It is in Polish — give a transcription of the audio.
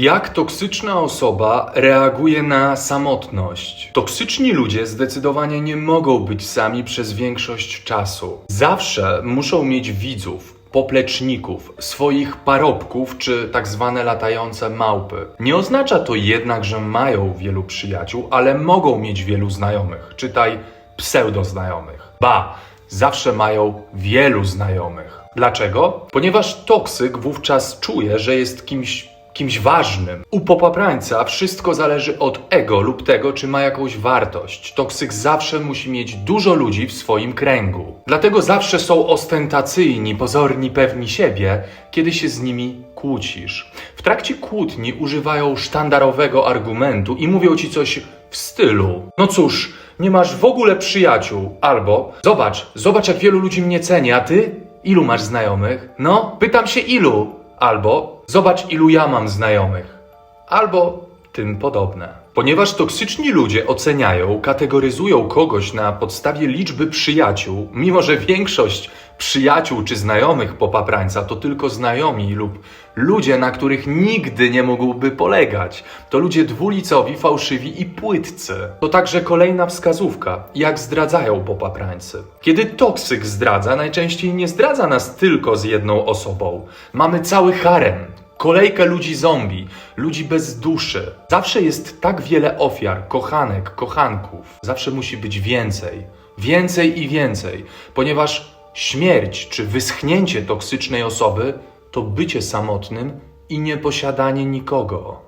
Jak toksyczna osoba reaguje na samotność? Toksyczni ludzie zdecydowanie nie mogą być sami przez większość czasu. Zawsze muszą mieć widzów, popleczników, swoich parobków czy tak zwane latające małpy. Nie oznacza to jednak, że mają wielu przyjaciół, ale mogą mieć wielu znajomych. Czytaj pseudoznajomych. Ba, zawsze mają wielu znajomych. Dlaczego? Ponieważ toksyk wówczas czuje, że jest kimś kimś ważnym. U popaprańca wszystko zależy od ego lub tego, czy ma jakąś wartość. Toksyk zawsze musi mieć dużo ludzi w swoim kręgu. Dlatego zawsze są ostentacyjni, pozorni, pewni siebie, kiedy się z nimi kłócisz. W trakcie kłótni używają sztandarowego argumentu i mówią ci coś w stylu: No cóż, nie masz w ogóle przyjaciół. Albo zobacz, zobacz jak wielu ludzi mnie ceni, a ty? Ilu masz znajomych? No, pytam się ilu. Albo zobacz, ilu ja mam znajomych. Albo tym podobne. Ponieważ toksyczni ludzie oceniają, kategoryzują kogoś na podstawie liczby przyjaciół, mimo że większość przyjaciół czy znajomych popaprańca to tylko znajomi lub ludzie, na których nigdy nie mógłby polegać. To ludzie dwulicowi, fałszywi i płytcy. To także kolejna wskazówka, jak zdradzają popaprańcy. Kiedy toksyk zdradza, najczęściej nie zdradza nas tylko z jedną osobą. Mamy cały harem, Kolejkę ludzi zombie, ludzi bez duszy. Zawsze jest tak wiele ofiar, kochanek, kochanków. Zawsze musi być więcej, więcej i więcej, ponieważ śmierć czy wyschnięcie toksycznej osoby to bycie samotnym i nieposiadanie nikogo.